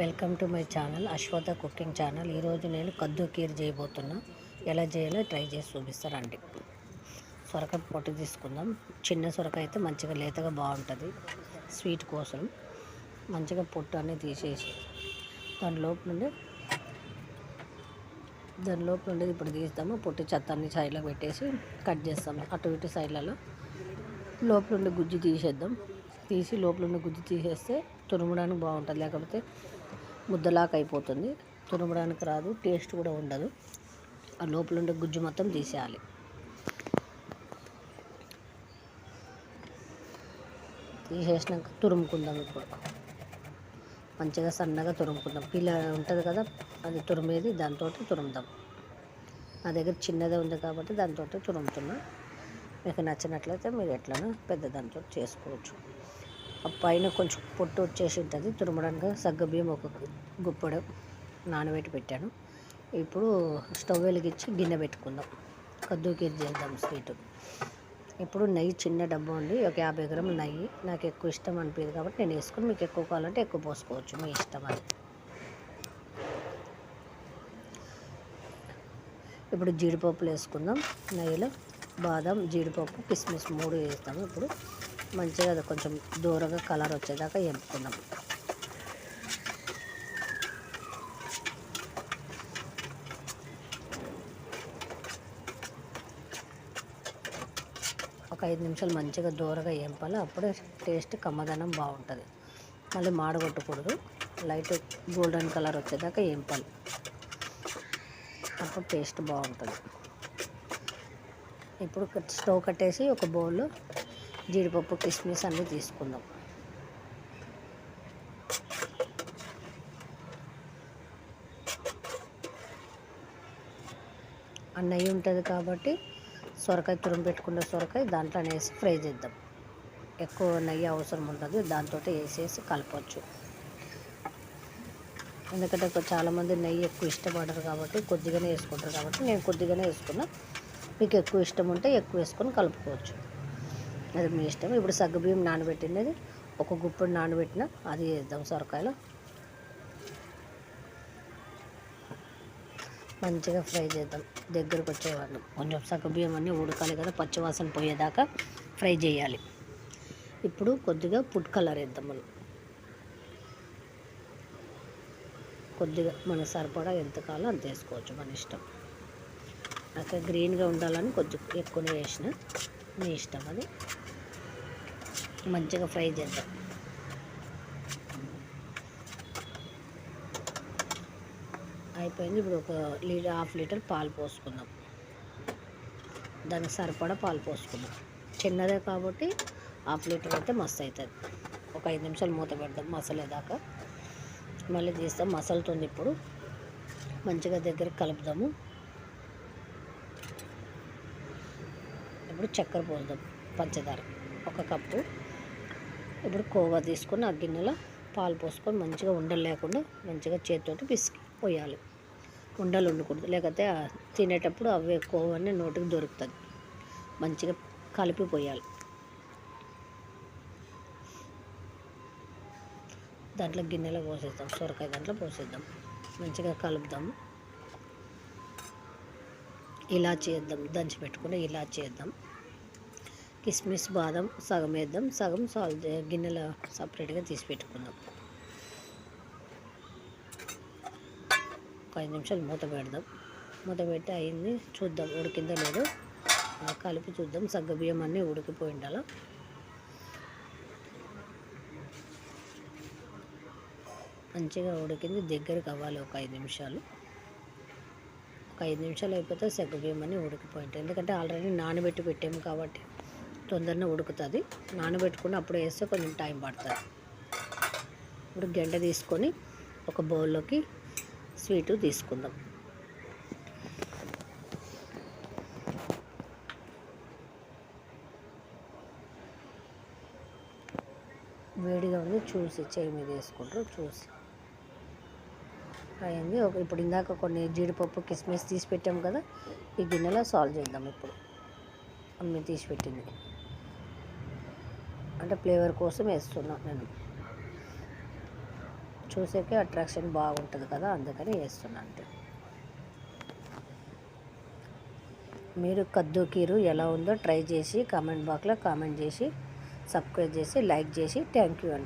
Welcome to my channel Ashwatha cooking channel. ఈరోజు నేను కద్దు కీర్ చేయబోతున్నా. ఎలా చేయాలో ట్రై చేసి చూపిస్తారండి సొరకాయ పొట్టు తీసుకుందాం. చిన్న సొరకాయ అయితే మంచిగా లేతగా బాగుంటుంది. స్వీట్ కోసం మంచిగా పొట్టు అన్నీ తీసేసి దాని లోపు నుండి దాని లోపు నుండి ఇప్పుడు తీస్తాము. పొట్టు చెత్త అన్ని సైడ్లో పెట్టేసి కట్ చేస్తాము. అటు ఇటు సైడ్లలో లోపల ఉండే గుజ్జు తీసేద్దాం. తీసి లోపల ఉండే గుజ్జు తీసేస్తే తురుమడానికి బాగుంటుంది. లేకపోతే ముద్దలాగా అయిపోతుంది తురమడానికి రాదు టేస్ట్ కూడా ఉండదు. ఆ లోపల ఉండే గుజ్జు మొత్తం తీసేయాలి. తీసేసినాక తురుముకుందాం ఇప్పుడు. మంచిగా సన్నగా తురుముకుందాం. పిల్ల ఉంటుంది కదా అది తురిమేది దాంతో తురుముదాం. నా దగ్గర చిన్నదే ఉంది కాబట్టి దాంతో తురుముతున్నా. మీకు నచ్చినట్లయితే మీరు ఎట్లనో పెద్ద దాంతో చేసుకోవచ్చు. ఆ పైన కొంచెం పొట్టు వచ్చేసి ఉంటుంది. తురమడానికి సగ్గబియ్యం ఒక గుప్పడు నానబెట్టి పెట్టాను. ఇప్పుడు స్టవ్ వెలిగించి గిన్నె పెట్టుకుందాం. కద్దుకీర్ చేద్దాం స్వీట్. ఇప్పుడు నెయ్యి చిన్న డబ్బా ఉంది. ఒక యాభై గ్రాముల నెయ్యి. నాకు ఎక్కువ ఇష్టం అనిపించదు కాబట్టి నేను వేసుకుని మీకు ఎక్కువ కావాలంటే ఎక్కువ పోసుకోవచ్చు. మీ ఇష్టం అది. ఇప్పుడు జీడిపప్పులు వేసుకుందాం. నెయ్యిలో బాదం జీడిపప్పు కిస్మిస్ మూడు వేస్తాము ఇప్పుడు మంచిగా అది కొంచెం దూరంగా కలర్ వచ్చేదాకా ఎంపుకుందాం. ఒక ఐదు నిమిషాలు మంచిగా దూరగా ఎంపాలి. అప్పుడే టేస్ట్ కమ్మదనం బాగుంటుంది. మళ్ళీ మాడగొట్టకూడదు. లైట్ గోల్డెన్ కలర్ వచ్చేదాకా ఎంపాలి. అప్పుడు టేస్ట్ బాగుంటుంది. ఇప్పుడు స్టవ్ కట్టేసి ఒక బౌల్లో జీడిపప్పు కిస్మిస్ అన్నీ తీసుకుందాం. ఆ నెయ్యి ఉంటుంది కాబట్టి సొరకాయ తురుము పెట్టుకున్న సొరకాయ దాంట్లో వేసి ఫ్రై చేద్దాం. ఎక్కువ నెయ్యి అవసరం ఉండదు దాంతో వేసేసి కలపచ్చు. ఎందుకంటే చాలామంది నెయ్యి ఎక్కువ ఇష్టపడరు కాబట్టి కొద్దిగానే వేసుకుంటారు కాబట్టి నేను కొద్దిగానే వేసుకున్నా. మీకు ఎక్కువ ఇష్టం ఉంటే ఎక్కువ వేసుకొని కలుపుకోవచ్చు. అది మీ ఇష్టం. ఇప్పుడు సగ్గుబియ్యం నానబెట్టినది ఒక గుప్పుడు నానబెట్టిన అది వేద్దాం సొరకాయలు. మంచిగా ఫ్రై చేద్దాం. దగ్గరకు వచ్చేవాళ్ళం. కొంచెం సగ్గుబియ్యం అన్నీ ఉడకాలి కదా పచ్చివాసన పోయేదాకా ఫ్రై చేయాలి. ఇప్పుడు కొద్దిగా ఫుడ్ కలర్ వేద్దాం మనం. కొద్దిగా మన సరిపడా ఎంత కావాలో అంత వేసుకోవచ్చు మన ఇష్టం. నాకు గ్రీన్గా ఉండాలని కొద్దిగా ఎక్కువనే వేసిన. మీ ఇష్టం అది. మంచిగా ఫ్రై చేద్దాం. అయిపోయింది. ఇప్పుడు ఒక లీటర్ హాఫ్ లీటర్ పాలు పోసుకుందాం. దానికి సరిపడా పాలు పోసుకుందాం. చిన్నదే కాబట్టి హాఫ్ లీటర్ అయితే మస్తు అవుతుంది ఒక ఐదు నిమిషాలు మూత పెడదాం మసలేదాకా. మళ్ళీ తీస్తాం. మసలుతుంది ఇప్పుడు. మంచిగా దగ్గర కలుపుదాము. ఇప్పుడు చక్కెర పోద్దాం పంచదార. ఒక కప్పు. ఇప్పుడు కోవా తీసుకొని ఆ గిన్నెలో పాలు పోసుకొని మంచిగా ఉండలు లేకుండా మంచిగా చేతితోటి పిసికి పోయాలి. ఉండలు ఉండకూడదు. లేకపోతే తినేటప్పుడు అవే కోవన్నీ నోటికి దొరుకుతుంది మంచిగా కలిపి పోయాలి. దాంట్లో గిన్నెలో పోసేద్దాం. సొరకాయ దాంట్లో పోసేద్దాం. మంచిగా కలుపుదాము ఇలా చేద్దాం దంచి పెట్టుకుని ఇలా చేద్దాం కిస్మిస్ బాదం సగం వేద్దాం. సగం సాల్ట్ గిన్నెలో సపరేట్గా తీసి పెట్టుకుందాం. ఒక ఐదు నిమిషాలు మూత పెడదాం. మూత పెట్టి అయింది. చూద్దాం. ఉడికిందో లేదో? కలిపి చూద్దాం. సగ్గ బియ్యం అన్నీ ఉడికిపోయి ఉండాలి? మంచిగా ఉడికింది. దగ్గరికి అవ్వాలి ఒక ఐదు నిమిషాలు. ఒక ఐదు నిమిషాలు అయిపోతే సగ్గుబియ్యం అన్నీ ఉడికిపోయి ఉంటాయి. ఎందుకంటే ఆల్రెడీ నానబెట్టి పెట్టాము కాబట్టి. తొందరగా ఉడుకుతుంది. నానబెట్టుకుని అప్పుడు వేస్తే కొంచెం టైం పడుతుంది. ఇప్పుడు గంట తీసుకొని ఒక బౌల్లోకి స్వీటు తీసుకుందాం. వేడిగా ఉంది చూసి చేయి మీద వేసుకుంటారు చూసి. అయింది. ఒక ఇప్పుడు ఇందాక కొన్ని జీడిపప్పు కిస్మిస్ తీసి పెట్టాం కదా ఈ గిన్నెలో సాల్వ్ చేద్దాం ఇప్పుడు. అమ్మి తీసి పెట్టింది. అంటే ఫ్లేవర్ కోసం వేస్తున్నాను నేను. చూసేకే అట్రాక్షన్ బాగుంటుంది కదా అందుకని వేస్తున్నాను అంతే. మీరు కద్దు కీరు ఎలా ఉందో ట్రై చేసి కామెంట్ బాక్స్లో కామెంట్ చేసి సబ్స్క్రైబ్ చేసి లైక్ చేసి థ్యాంక్ యూ అండి.